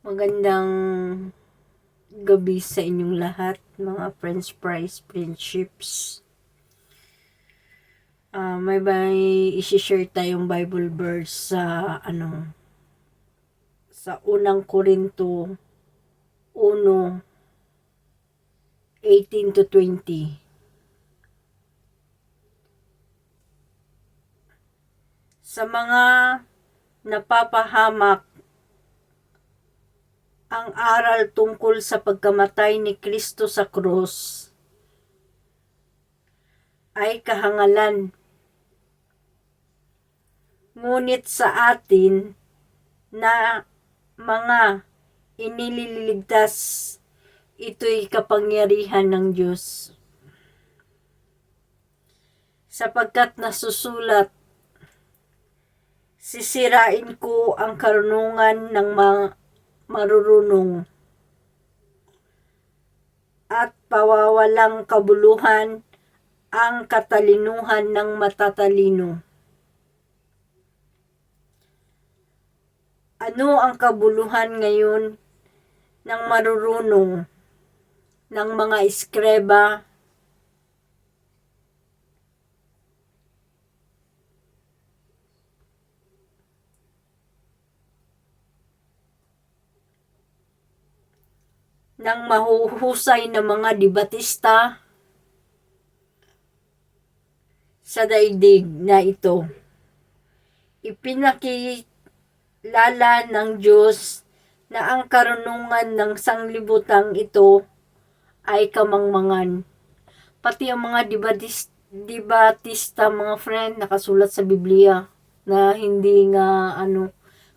Magandang gabi sa inyong lahat, mga French fries, friendships. Ah, may may i-share tayong Bible verse sa ano sa unang Korinto 1 18 to 20. Sa mga napapahamak ang aral tungkol sa pagkamatay ni Kristo sa krus ay kahangalan. Ngunit sa atin na mga inililigtas, ito'y kapangyarihan ng Diyos. Sapagkat nasusulat, sisirain ko ang karunungan ng mga marurunong at pawawalang kabuluhan ang katalinuhan ng matatalino. Ano ang kabuluhan ngayon ng marurunong ng mga iskreba ng mahuhusay na mga debatista sa daigdig na ito. Ipinakilala ng Diyos na ang karunungan ng sanglibutang ito ay kamangmangan. Pati ang mga debatista, debatista mga friend nakasulat sa Biblia na hindi nga ano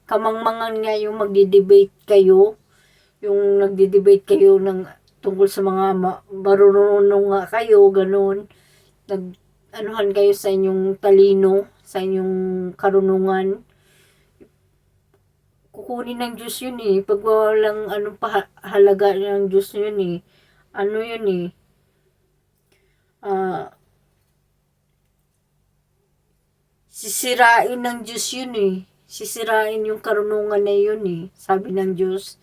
kamangmangan nga yung magdi-debate kayo yung nagdi-debate kayo ng tungkol sa mga ma- marunong nga kayo, ganun. Nag, anuhan kayo sa inyong talino, sa inyong karunungan. Kukunin ng Diyos yun eh. Pag walang ano pa, halaga ng Diyos yun eh. Ano yun eh. Ah, sisirain ng Diyos yun eh. Sisirain yung karunungan na yun eh. Sabi ng Diyos.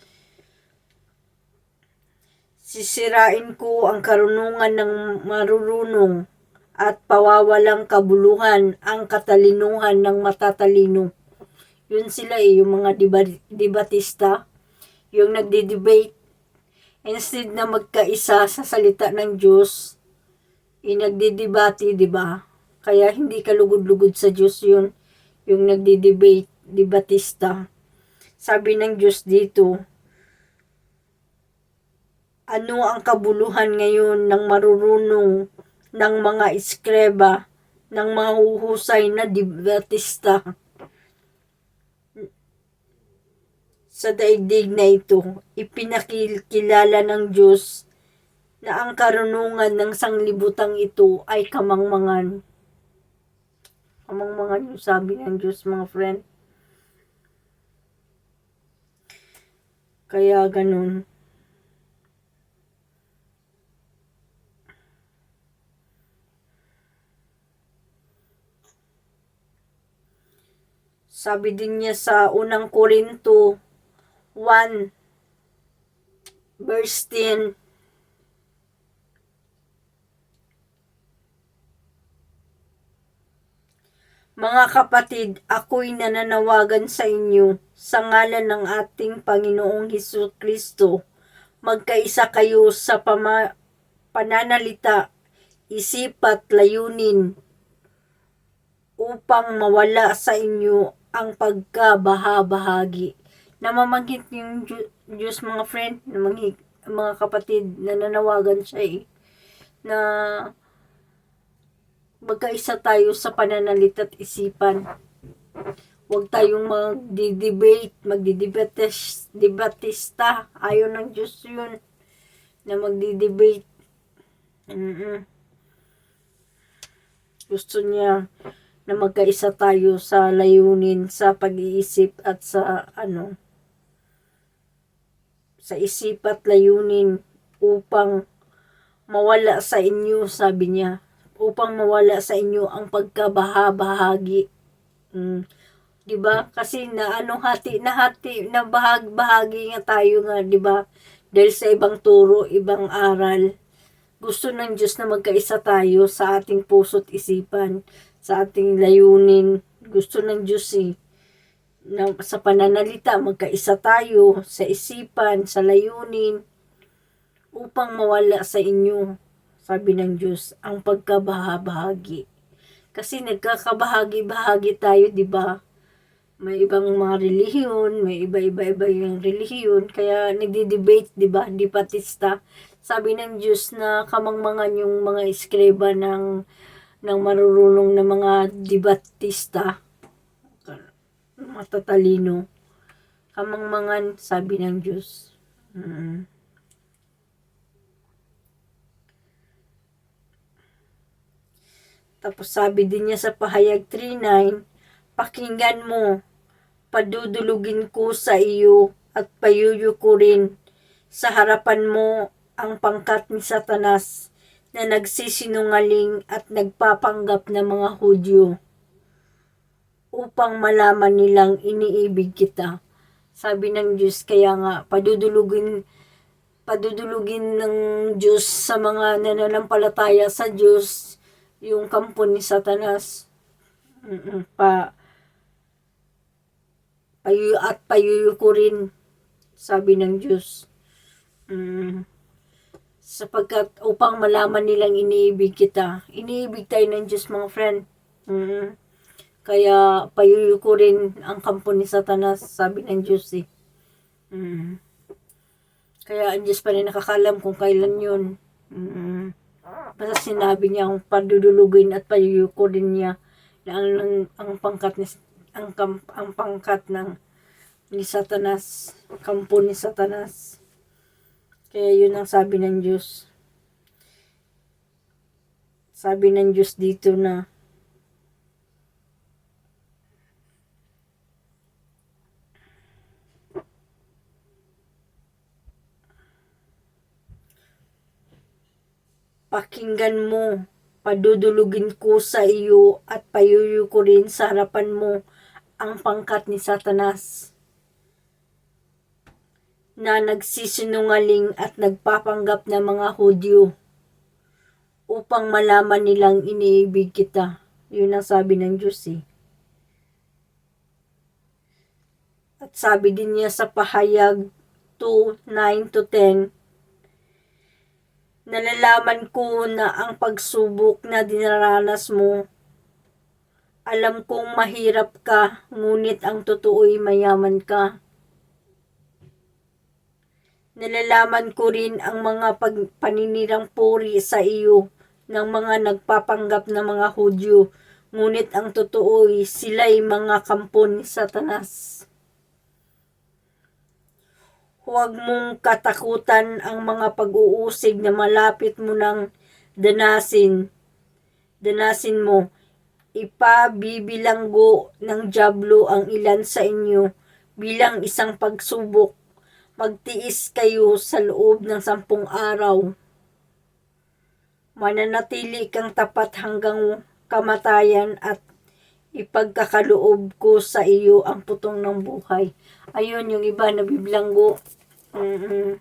Sisirain ko ang karunungan ng marurunong at pawawalang kabuluhan ang katalinuhan ng matatalino. Yun sila eh, yung mga debatista, yung nagdi-debate. Instead na magkaisa sa salita ng Diyos, inagdidebate, di ba? Kaya hindi ka lugod-lugod sa Diyos yun, yung nagdi-debate, debatista. Sabi ng Diyos dito, ano ang kabuluhan ngayon ng marurunong ng mga iskreba, ng mga huhusay na debatista sa daigdig na ito, ipinakilala ng Diyos na ang karunungan ng sanglibutang ito ay kamangmangan. Kamangmangan yung sabi ng Diyos mga friend. Kaya ganun. Sabi din niya sa unang Korinto 1 verse 10 Mga kapatid, ako'y nananawagan sa inyo sa ngalan ng ating Panginoong Hesus Kristo. Magkaisa kayo sa pama- pananalita, isip at layunin upang mawala sa inyo ang pagkabahabahagi. Namamanggit yung Diyo- Diyos mga friend, mga kapatid, nananawagan siya eh, na magkaisa tayo sa pananalita at isipan. Huwag tayong magdi-debate, magdi-debates, debatista. Ayaw ng Diyos yun na magdi-debate. Mm-mm. Gusto niya na magkaisa tayo sa layunin, sa pag-iisip at sa ano, sa isip at layunin upang mawala sa inyo, sabi niya, upang mawala sa inyo ang pagkabahabahagi. Mm. 'Di ba? Kasi na ano hati na hati na bahag bahagi nga tayo nga, 'di ba? Dahil sa ibang turo, ibang aral. Gusto ng Diyos na magkaisa tayo sa ating puso't isipan, sa ating layunin. Gusto ng Diyos eh, na sa pananalita, magkaisa tayo sa isipan, sa layunin, upang mawala sa inyo, sabi ng Diyos, ang pagkabahabahagi. Kasi nagkakabahagi-bahagi tayo, di ba? May ibang mga relihiyon, may iba-iba-iba yung relihiyon, kaya nagdi-debate, di ba? Di patista. Sabi ng Diyos na kamangmangan yung mga eskreba ng ng marurunong na mga debatista matatalino. Kamangmangan sabi ng Diyos. Mm. tapos sabi din niya sa pahayag 3.9 pakinggan mo padudulugin ko sa iyo at payuyukurin sa harapan mo ang pangkat ni Satanas na nagsisinungaling at nagpapanggap ng mga Hudyo upang malaman nilang iniibig kita. Sabi ng Diyos, kaya nga, padudulugin, padudulugin ng Diyos sa mga nananampalataya sa Diyos, yung kampo ni Satanas. Pa, payu at payuyukurin, sabi ng Diyos. Mm sapagkat upang malaman nilang iniibig kita. Iniibig tayo ng Diyos mga friend. Mm. Kaya payuyuko rin ang kampo ni Satanas, sabi ng Diyos eh. Mm. Kaya ang Diyos pa rin nakakalam kung kailan yun. Mm. Basta sinabi niya ang padudulugin at payuyuko rin niya na ang, ang, ang pangkat ni ang, ang pangkat ng ni Satanas, kampo ni Satanas. Kaya yun ang sabi ng Diyos. Sabi ng Diyos dito na Pakinggan mo, padudulugin ko sa iyo at payuyo ko rin sa harapan mo ang pangkat ni Satanas na nagsisinungaling at nagpapanggap na mga Hudyo upang malaman nilang iniibig kita. Yun ang sabi ng Diyos eh. At sabi din niya sa pahayag 2, 9 to 10, Nalalaman ko na ang pagsubok na dinaranas mo, alam kong mahirap ka, ngunit ang totoo'y mayaman ka. Nalalaman ko rin ang mga pag- paninirang puri sa iyo ng mga nagpapanggap na mga Hudyo, ngunit ang totoo'y sila'y mga kampo ni Satanas. Huwag mong katakutan ang mga pag-uusig na malapit mo ng danasin. Danasin mo, ipabibilanggo ng Diablo ang ilan sa inyo bilang isang pagsubok. Magtiis kayo sa loob ng sampung araw. Mananatili kang tapat hanggang kamatayan at ipagkakaloob ko sa iyo ang putong ng buhay. Ayun, yung iba nabibilanggo. Mm-mm.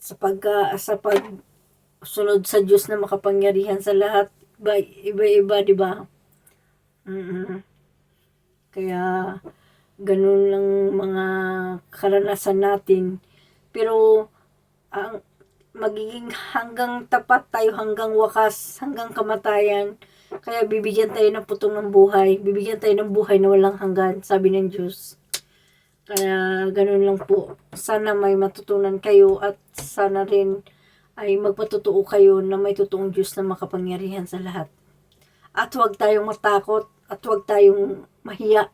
Sa pagka, sa pag sunod sa Diyos na makapangyarihan sa lahat, iba- iba-iba, di ba? Mm-mm. Kaya, ganun lang mga karanasan natin. Pero, ang magiging hanggang tapat tayo, hanggang wakas, hanggang kamatayan. Kaya bibigyan tayo ng putong ng buhay. Bibigyan tayo ng buhay na walang hanggan, sabi ng Diyos. Kaya ganun lang po. Sana may matutunan kayo at sana rin ay magpatutuo kayo na may totoong Diyos na makapangyarihan sa lahat. At huwag tayong matakot at huwag tayong mahiya.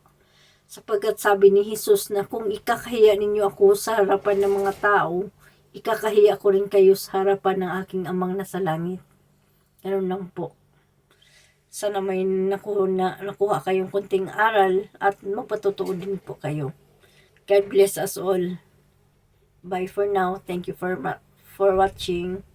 Sapagkat sabi ni Jesus na kung ikakahiya ninyo ako sa harapan ng mga tao, ikakahiya ko rin kayo sa harapan ng aking amang nasa langit. Ganun lang po. Sana may nakuha, na, nakuha kayong kunting aral at mapatutuo din po kayo. God bless us all. Bye for now. Thank you for for watching.